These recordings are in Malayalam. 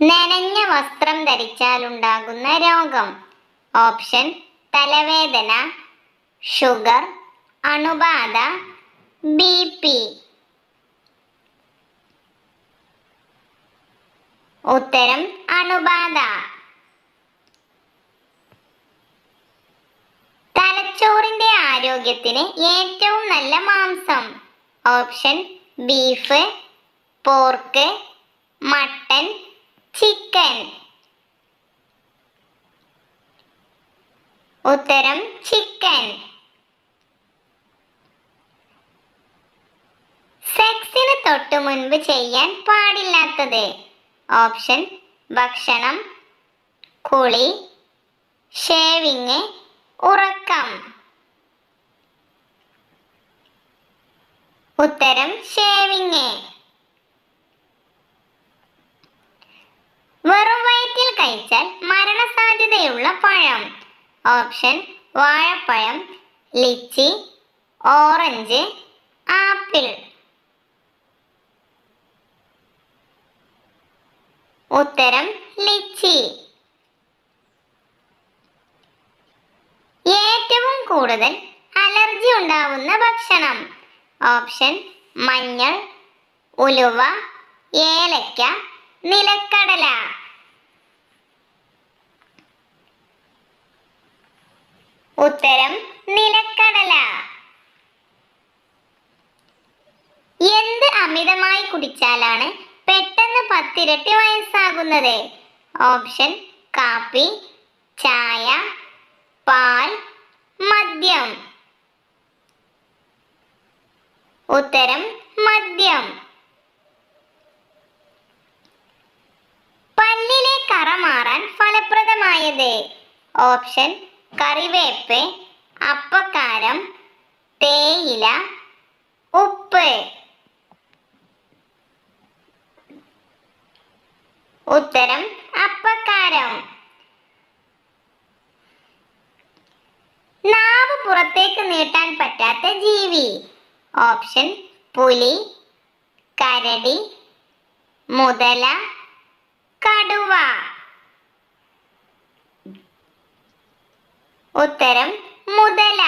നനഞ്ഞ വസ്ത്രം ധരിച്ചാൽ ഉണ്ടാകുന്ന രോഗം. ഓപ്ഷൻ തലവേദന ഷുഗർ അണുബാധ ബി പി. ഉത്തരം അണുബാധ. തലച്ചോറിന്റെ ആരോഗ്യത്തിന് ഏറ്റവും നല്ല മാംസം. Option beef pork mutton chicken. ഉത്തരം ചിക്കൻ. സെക്സിന് തൊട്ടു മുൻപ് ചെയ്യാൻ പാടില്ലാത്തത്. ഓപ്ഷൻ ഭക്ഷണം കുളി ഷേവിങ് ഉറക്കം. ഉത്തരം ഷേവിങ്. വെറും വയറ്റിൽ കഴിച്ചാൽ മരണസാധ്യതയുള്ള പഴം. ഓപ്ഷൻ വാഴപ്പഴം ലിച്ചി ഓറഞ്ച് ആപ്പിൾ. ഉത്തരം ലിച്ചി. ഏറ്റവും കൂടുതൽ അലർജി ഉണ്ടാവുന്ന ഭക്ഷണം. ഓപ്ഷൻ മഞ്ഞൾ ഉലുവ ഏലക്ക നിലക്കടല. ഉത്തരം നിലക്കടല. എന്ത് അമിതമായി കുടിച്ചാലാണ് പെട്ടെന്ന് പത്തിരട്ടി വയസ്സാകുന്നത്? ഓപ്ഷൻ കാപ്പി ചായ പാൽ മദ്യം. ഉത്തരം മദ്യം. പല്ലിലെ കറ മാറാൻ ഫലപ്രദമായത്? ഓപ്ഷൻ കറിവേപ്പ് അപ്പക്കാരം തേയില ഉപ്പ്. ഉത്തരം അപ്പക്കാരം. നാവ് പുറത്തേക്ക് നീട്ടാൻ പറ്റാത്ത ജീവി. ഓപ്ഷൻ പുലി കരടി മുതല കടുവ. ഉത്തരം മുതല.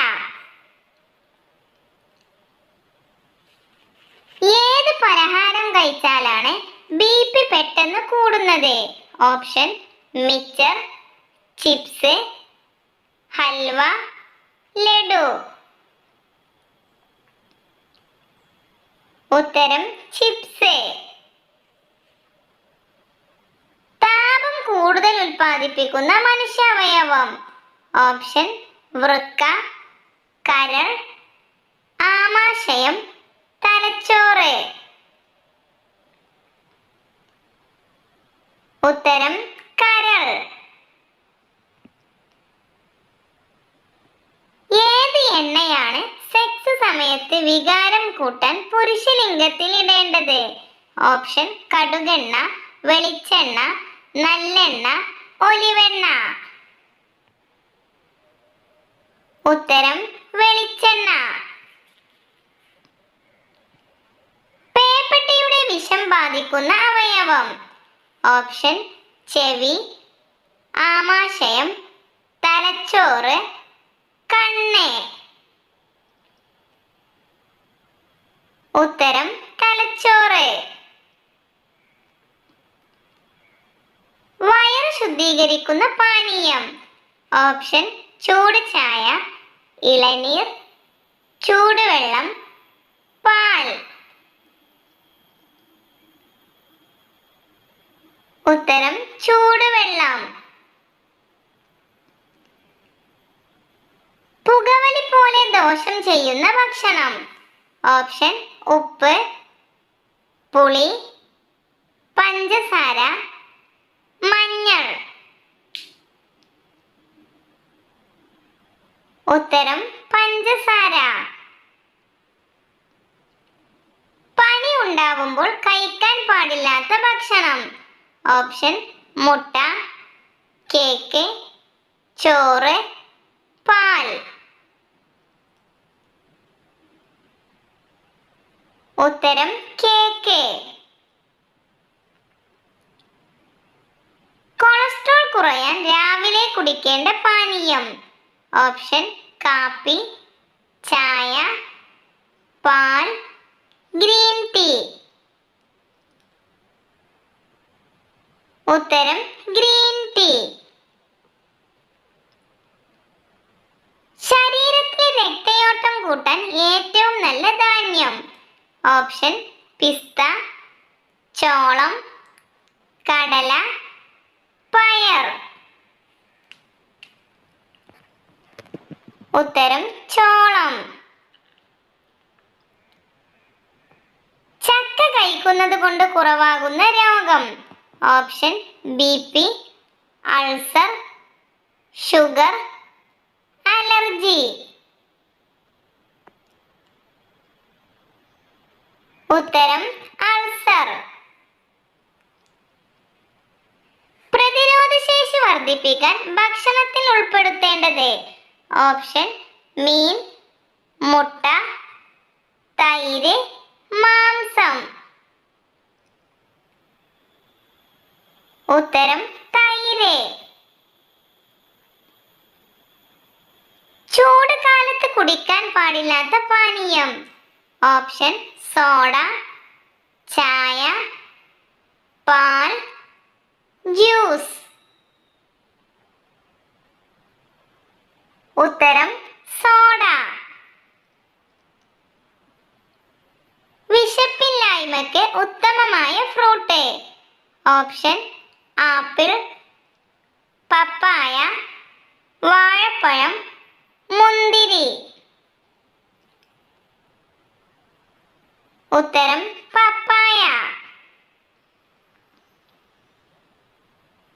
ഏത് പലഹാരം കഴിച്ചാലാണ് ബി പി പെട്ടെന്ന് കൂടുന്നത്? ഓപ്ഷൻ മിച്ചർ ചിപ്സ് ഹൽവ ലഡു. ഉത്തരം ചിപ്സ്. താപം കൂടുതൽ ഉൽപ്പാദിപ്പിക്കുന്ന മനുഷ്യാവയവം. ഓപ്ഷൻ വൃക്ക കരൾ ആമാശയം തലച്ചോറ്. ഉത്തരം കരൾ. ഏത് എണ്ണയാണ് സെക്സ് സമയത്ത് വികാരം കൂട്ടാൻ പുരുഷലിംഗത്തിൽ ഇടേണ്ടത്? ഓപ്ഷൻ കടുകെണ്ണ വെളിച്ചെണ്ണ നല്ലെണ്ണ ഒലിവെണ്ണ. ഉത്തരം വെളിച്ചെണ്ണ. പേപ്പട്ടിയുടെ വിഷം ബാധിക്കുന്ന അവയവം. ഓപ്ഷൻ ചെവി ആമാശയം തലച്ചോറ് കണ്ണ്. ഉത്തരം തലച്ചോറ്. വയറ് ശുദ്ധീകരിക്കുന്ന പാനീയം. ഓപ്ഷൻ ചൂട് ചായ ഇളനീർ ചൂടുവെള്ളം പാൽ. ഉത്തരം ചൂടുവെള്ളം. പുകവലി പോലെ ദോഷം ചെയ്യുന്ന ഭക്ഷണം. ഓപ്ഷൻ ഉപ്പ് പുളി പഞ്ചസാര മഞ്ഞൾ ഉത്തരം പഞ്ചസാര. പനി ഉണ്ടാവുമ്പോൾ കഴിക്കാൻ പാടില്ലാത്ത ഭക്ഷണം. ഓപ്ഷൻ മുട്ട കേക്ക് ചോറ് പാൽ. ഉത്തരം കേക്ക്. കൊളസ്ട്രോൾ കുറയാൻ രാവിലെ കുടിക്കേണ്ട പാനീയം. ഓപ്ഷൻ കാപ്പി ചായ പാൽ ഗ്രീൻ ടീ. ഉത്തരം ഗ്രീൻ ടീ. ശരീരത്തിലെ രക്തയോട്ടം കൂട്ടാൻ ഏറ്റവും നല്ല ധാന്യം. ഓപ്ഷൻ പിസ്ത ചോളം കടല പയർ. ഉത്തരം ചോളം. ചക്ക കഴിക്കുന്നത് കൊണ്ട് കുറവാകുന്ന രോഗം. Option B P ulcer sugar allergy. ഉത്തരം അൾസർ. പ്രതിരോധശേഷി വർദ്ധിപ്പിക്കാൻ ഭക്ഷണത്തിൽ ഉൾപ്പെടുത്തേണ്ടത് ഓപ്ഷൻ മീൻ മുട്ട തൈര് മാംസം. ഉത്തരം തൈര്. ചൂട് കാലത്ത് കുടിക്കാൻ പാടില്ലാത്ത പാനീയം. ഓപ്ഷൻ സോഡ ചായ പാൽ ജ്യൂസ്. ഉത്തരം സോഡ. വിശപ്പില്ലായ്മയ്ക്ക് ഉത്തമമായ ഫ്രൂട്ട് ഓപ്ഷൻ ആപ്പിൾ പപ്പായ വാഴപ്പഴം മുന്തിരി. ഉത്തരം പപ്പായ.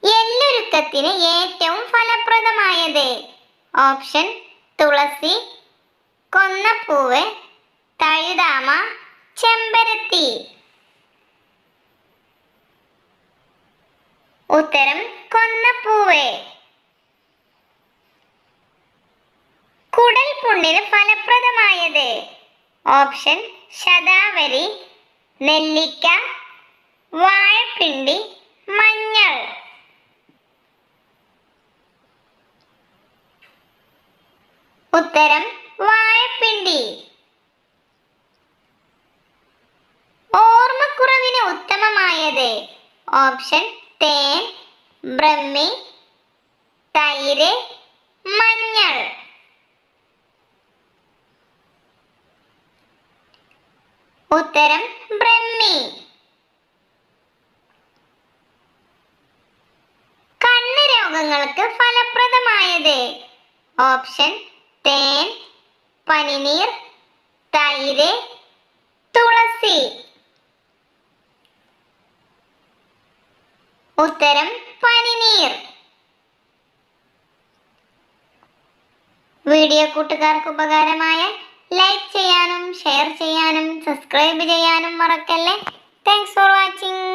എല്ലൊരുക്കത്തിന് ഏറ്റവും ഫലപ്രദമായത് ഓപ്ഷൻ തുളസി കൊന്നപ്പൂവ് തഴുതാമ ചെമ്പരത്തി. ഉത്തരം കൊന്നപ്പൂവ്. കുടൽ പുണ്ണിന് ഫലപ്രദമായത്. ഓപ്ഷൻ ശതാവരി നെല്ലിക്ക വാഴപ്പിണ്ടി മഞ്ഞൾ ഉത്തരം വാഴപ്പിണ്ടി ഓർമ്മക്കുറവിന് ഉത്തമമായത് ഓപ്ഷൻ തേൻ ബ്രഹ്മി തൈര് മഞ്ഞൾ. ഉത്തരം ബ്രഹ്മി. കണ്ണ് രോഗങ്ങൾക്ക് ഫലപ്രദമായത്. ഓപ്ഷൻ തേൻ പനിനീർ തൈര് തുളസി. ഉത്തരം പനിനീർ. വീഡിയോ കൂട്ടുകാർക്ക് ഉപകാരമായ ലൈക്ക് ചെയ്യാനും ഷെയർ ചെയ്യാനും സബ്സ്ക്രൈബ് ചെയ്യാനും മറക്കല്ലേ. Thanks for watching